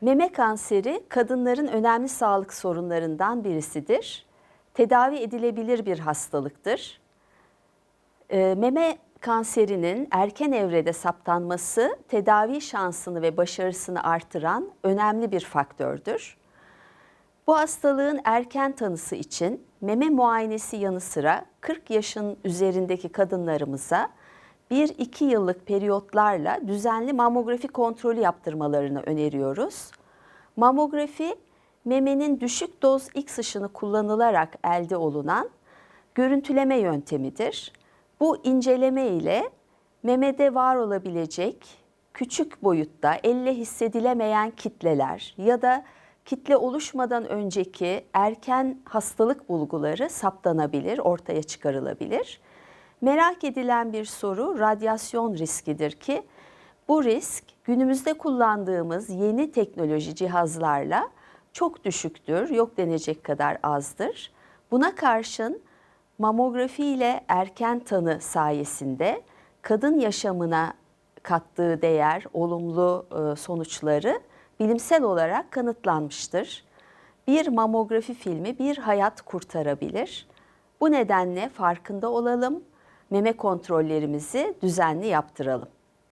Meme kanseri kadınların önemli sağlık sorunlarından birisidir. Tedavi edilebilir bir hastalıktır. Ee, Meme kanserinin erken evrede saptanması tedavi şansını ve başarısını artıran önemli bir faktördür. Bu hastalığın erken tanısı için meme muayenesi yanı sıra 40 yaşın üzerindeki kadınlarımıza 1-2 yıllık periyotlarla düzenli mamografi kontrolü yaptırmalarını öneriyoruz. Mamografi memenin düşük doz X ışını kullanılarak elde olunan görüntüleme yöntemidir. Bu inceleme ile memede var olabilecek küçük boyutta elle hissedilemeyen kitleler ya da kitle oluşmadan önceki erken hastalık bulguları saptanabilir, ortaya çıkarılabilir. Merak edilen bir soru radyasyon riskidir ki bu risk günümüzde kullandığımız yeni teknoloji cihazlarla çok düşüktür, yok denecek kadar azdır. Buna karşın mamografi ile erken tanı sayesinde kadın yaşamına kattığı değer, olumlu e, sonuçları bilimsel olarak kanıtlanmıştır. Bir mamografi filmi bir hayat kurtarabilir. Bu nedenle farkında olalım, meme kontrollerimizi düzenli yaptıralım.